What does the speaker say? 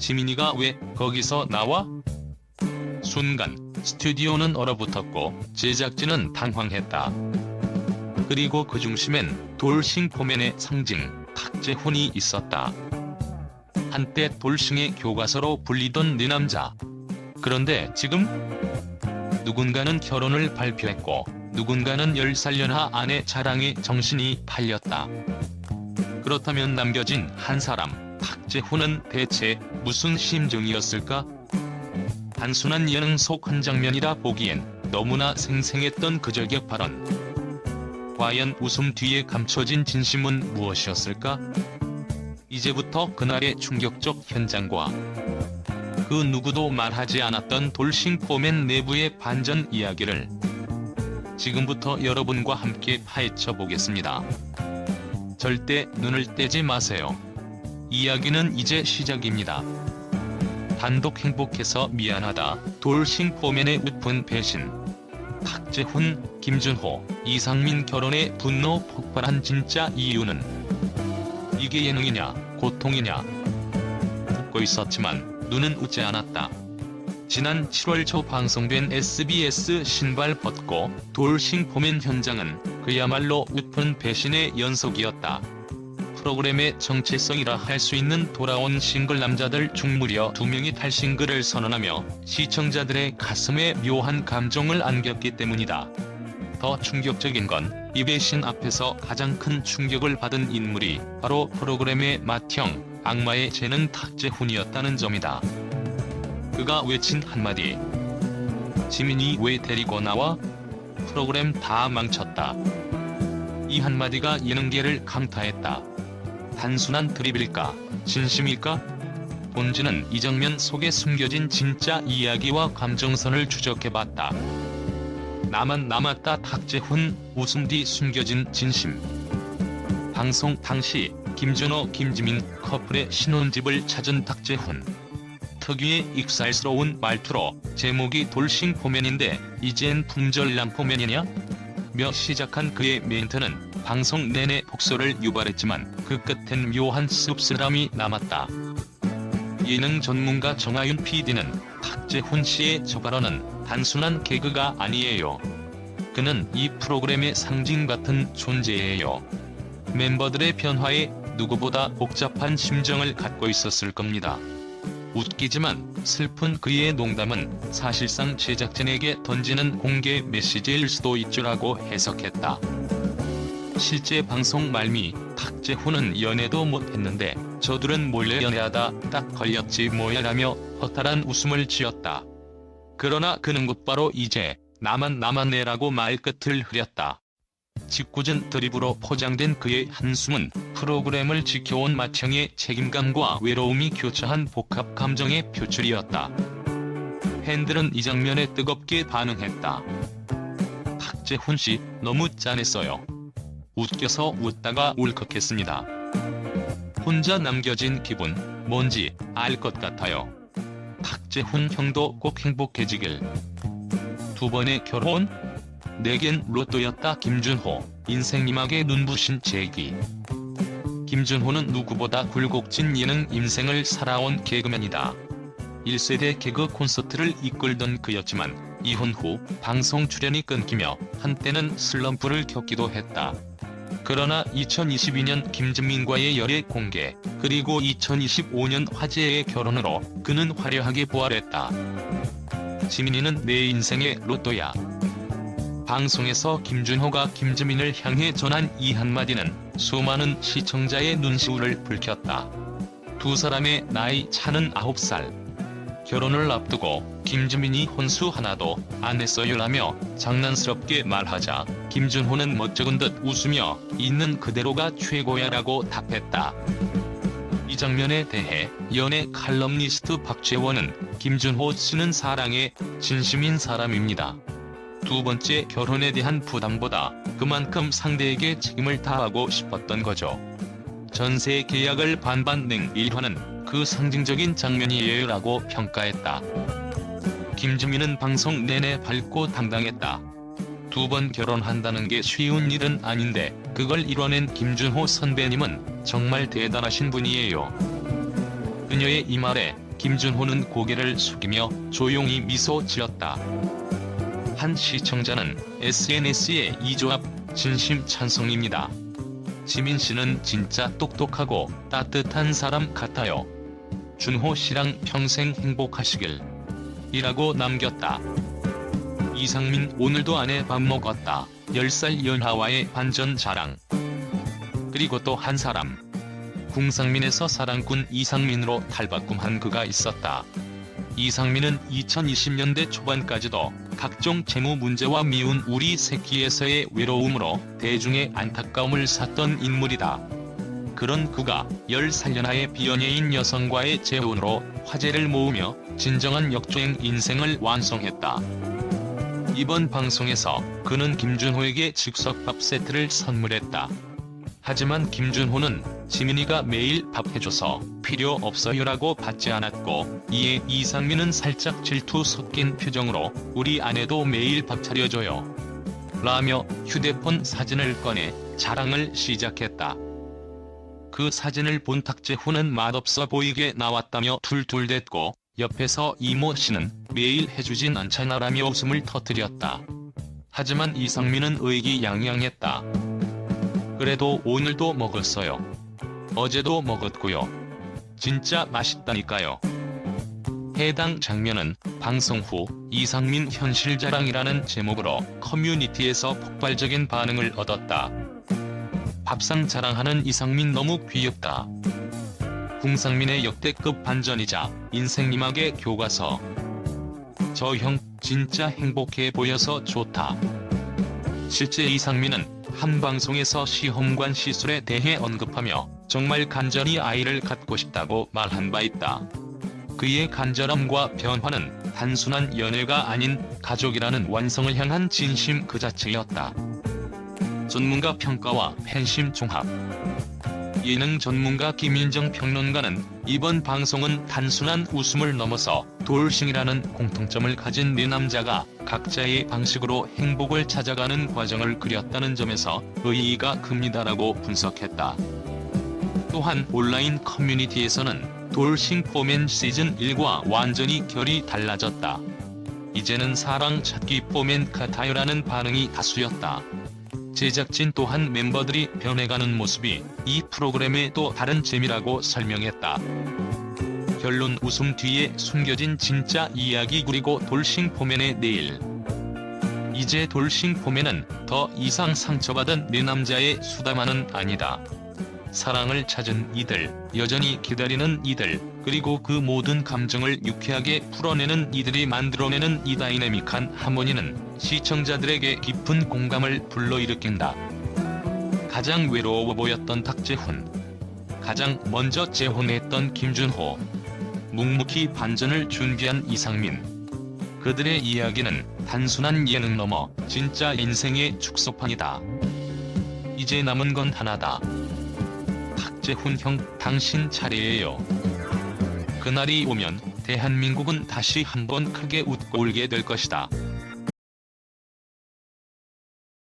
지민이가 왜 거기서 나와? 순간 스튜디오는 얼어붙었고 제작진은 당황했다. 그리고 그 중심엔 돌싱포맨의 상징 탁재훈이 있었다. 한때 돌싱의 교과서로 불리던 네 남자. 그런데 지금 누군가는 결혼을 발표했고 누군가는 10살 연하 아내 자랑에 정신이 팔렸다. 그렇다면 남겨진 한 사람 탁재훈은 대체 무슨 심정이었을까? 단순한 예능 속 한 장면이라 보기엔 너무나 생생했던 그 저격 발언. 과연 웃음 뒤에 감춰진 진심은 무엇이었을까? 이제부터 그날의 충격적 현장과 그 누구도 말하지 않았던 돌싱포맨 내부의 반전 이야기를 지금부터 여러분과 함께 파헤쳐 보겠습니다. 절대 눈을 떼지 마세요. 이야기는 이제 시작입니다. 단독 행복해서 미안하다. 돌싱포맨의 웃픈 배신. 탁재훈, 김준호, 이상민 결혼에 분노 폭발한 진짜 이유는 이게 예능이냐, 고통이냐. 웃고 있었지만 눈은 웃지 않았다. 지난 7월 초 방송된 SBS 신발 벗고 돌싱포맨 현장은 그야말로 웃픈 배신의 연속이었다. 프로그램의 정체성이라 할 수 있는 돌아온 싱글 남자들 중 무려 두 명이 탈싱글을 선언하며 시청자들의 가슴에 묘한 감정을 안겼기 때문이다. 더 충격적인 건이 배신 앞에서 가장 큰 충격을 받은 인물이 바로 프로그램의 맏형 악마의 재능 탁재훈이었다는 점이다. 그가 외친 한마디. 지민이 왜 데리고 나와? 프로그램 다 망쳤다. 이 한마디가 예능계를 강타했다. 단순한 드립일까? 진심일까? 본지는 이 장면 속에 숨겨진 진짜 이야기와 감정선을 추적해봤다. 나만 남았다 탁재훈 웃음 뒤 숨겨진 진심. 방송 당시 김준호 김지민 커플의 신혼집을 찾은 탁재훈. 특유의 익살스러운 말투로 제목이 돌싱포맨인데 이젠 품절남포맨이냐? 며 시작한 그의 멘트는 방송 내내 복소를 유발했지만 그 끝엔 묘한 씁쓸함이 남았다. 예능 전문가 정하윤 PD는 탁재훈 씨의 저 발언은 단순한 개그가 아니에요. 그는 이 프로그램의 상징 같은 존재예요. 멤버들의 변화에 누구보다 복잡한 심정을 갖고 있었을 겁니다. 웃기지만 슬픈 그의 농담은 사실상 제작진에게 던지는 공개 메시지일 수도 있죠라고 해석했다. 실제 방송 말미 탁재훈은 연애도 못했는데 저들은 몰래 연애하다 딱 걸렸지 뭐야라며 허탈한 웃음을 지었다. 그러나 그는 곧바로 이제 나만 남았네라고 말끝을 흐렸다. 짓궂은 드립으로 포장된 그의 한숨은 프로그램을 지켜온 맏형의 책임감과 외로움이 교차한 복합 감정의 표출이었다. 팬들은 이 장면에 뜨겁게 반응했다. 탁재훈 씨 너무 짠했어요. 웃겨서 웃다가 울컥했습니다. 혼자 남겨진 기분 뭔지 알 것 같아요. 탁재훈 형도 꼭 행복해지길. 두 번의 결혼? 내겐 로또였다 김준호, 인생 이막에 눈부신 재기. 김준호는 누구보다 굴곡진 예능 인생을 살아온 개그맨이다. 1세대 개그 콘서트를 이끌던 그였지만 이혼 후 방송 출연이 끊기며 한때는 슬럼프를 겪기도 했다. 그러나 2022년 김진민과의 열애 공개, 그리고 2025년 화제의 결혼으로 그는 화려하게 부활했다. 지민이는 내 인생의 로또야. 방송에서 김준호가 김지민을 향해 전한 이 한마디는 수많은 시청자의 눈시울을 붉혔다. 두 사람의 나이 차는 9살. 결혼을 앞두고 김지민이 혼수 하나도 안 했어요라며 장난스럽게 말하자 김준호는 멋쩍은 듯 웃으며 있는 그대로가 최고야라고 답했다. 이 장면에 대해 연애 칼럼니스트 박재원은 김준호 씨는 사랑에 진심인 사람입니다. 두 번째 결혼에 대한 부담보다 그만큼 상대에게 책임을 다하고 싶었던 거죠. 전세 계약을 반반 낸 일화는 그 상징적인 장면이에요라고 평가했다. 김주민은 방송 내내 밝고 당당했다. 두 번 결혼한다는 게 쉬운 일은 아닌데 그걸 이뤄낸 김준호 선배님은 정말 대단하신 분이에요. 그녀의 이 말에 김준호는 고개를 숙이며 조용히 미소 지었다. 한 시청자는 SNS에 이 조합 진심 찬성입니다. 지민 씨는 진짜 똑똑하고 따뜻한 사람 같아요. 준호 씨랑 평생 행복하시길. 이라고 남겼다. 이상민 오늘도 아내 밥 먹었다. 10살 연하와의 반전 자랑. 그리고 또 한 사람. 궁상민에서 사랑꾼 이상민으로 탈바꿈한 그가 있었다. 이상민은 2020년대 초반까지도 각종 재무 문제와 미운 우리 새끼에서의 외로움으로 대중의 안타까움을 샀던 인물이다. 그런 그가 10살 연하의 비연예인 여성과의 재혼으로 화제를 모으며 진정한 역주행 인생을 완성했다. 이번 방송에서 그는 김준호에게 즉석밥 세트를 선물했다. 하지만 김준호는 지민이가 매일 밥 해줘서 필요 없어요라고 받지 않았고 이에 이상민은 살짝 질투 섞인 표정으로 우리 아내도 매일 밥 차려줘요. 라며 휴대폰 사진을 꺼내 자랑을 시작했다. 그 사진을 본 탁재훈은 맛없어 보이게 나왔다며 툴툴댔고 옆에서 이모 씨는 매일 해주진 않잖아라며 웃음을 터뜨렸다. 하지만 이상민은 의기양양했다. 그래도 오늘도 먹었어요. 어제도 먹었고요. 진짜 맛있다니까요. 해당 장면은 방송 후 이상민 현실 자랑이라는 제목으로 커뮤니티에서 폭발적인 반응을 얻었다. 밥상 자랑하는 이상민 너무 귀엽다. 궁상민의 역대급 반전이자 인생님학의 교과서. 저 형 진짜 행복해 보여서 좋다. 실제 이상민은 한 방송에서 시험관 시술에 대해 언급하며 정말 간절히 아이를 갖고 싶다고 말한 바 있다. 그의 간절함과 변화는 단순한 연애가 아닌 가족이라는 완성을 향한 진심 그 자체였다. 전문가 평가와 팬심 종합 예능 전문가 김인정 평론가는 이번 방송은 단순한 웃음을 넘어서 돌싱이라는 공통점을 가진 네 남자가 각자의 방식으로 행복을 찾아가는 과정을 그렸다는 점에서 의의가 큽니다라고 분석했다. 또한 온라인 커뮤니티에서는 돌싱 포맨 시즌 1과 완전히 결이 달라졌다. 이제는 사랑 찾기 포맨 같아요라는 반응이 다수였다. 제작진 또한 멤버들이 변해가는 모습이 이 프로그램의 또 다른 재미라고 설명했다. 결론 웃음 뒤에 숨겨진 진짜 이야기 그리고 돌싱 포맨의 내일. 이제 돌싱 포맨은 더 이상 상처받은 내 남자의 수다만은 아니다. 사랑을 찾은 이들, 여전히 기다리는 이들, 그리고 그 모든 감정을 유쾌하게 풀어내는 이들이 만들어내는 이 다이내믹한 하모니는 시청자들에게 깊은 공감을 불러일으킨다. 가장 외로워 보였던 탁재훈. 가장 먼저 재혼했던 김준호. 묵묵히 반전을 준비한 이상민. 그들의 이야기는 단순한 예능 넘어 진짜 인생의 축소판이다. 이제 남은 건 하나다. 탁재훈 형, 당신 차례예요. 그날이 오면 대한민국은 다시 한번 크게 웃고 울게 될 것이다.